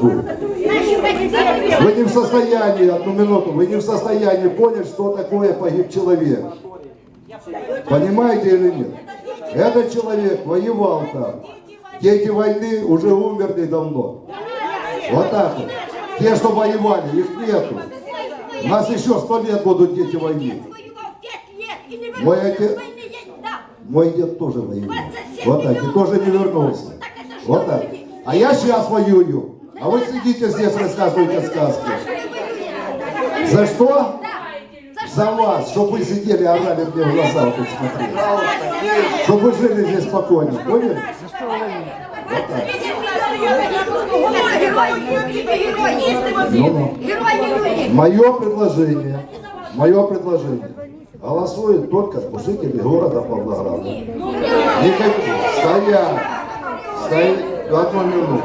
жду. Вы не в состоянии, одну минуту, вы не в состоянии понять, что такое погиб человек. Понимаете или нет? Этот человек воевал там. Дети войны уже умерли давно. Вот так вот. Те, что воевали, их нету. У нас еще сто лет будут дети войны. Мой отец- Мой дед тоже воевал. Вот так. И тоже не вернулся. Вот так. А я сейчас воюю. А вы сидите здесь, рассказываете сказки. За что? За вас, чтобы вы сидели, орали мне в глаза, вот смотрели. Чтобы вы жили здесь спокойно, поняли? Так. Ну-ну. Мое предложение, мое предложение, голосуют только жители города Павлограда. Никаких. Стоять. Стоять. Одну минуту.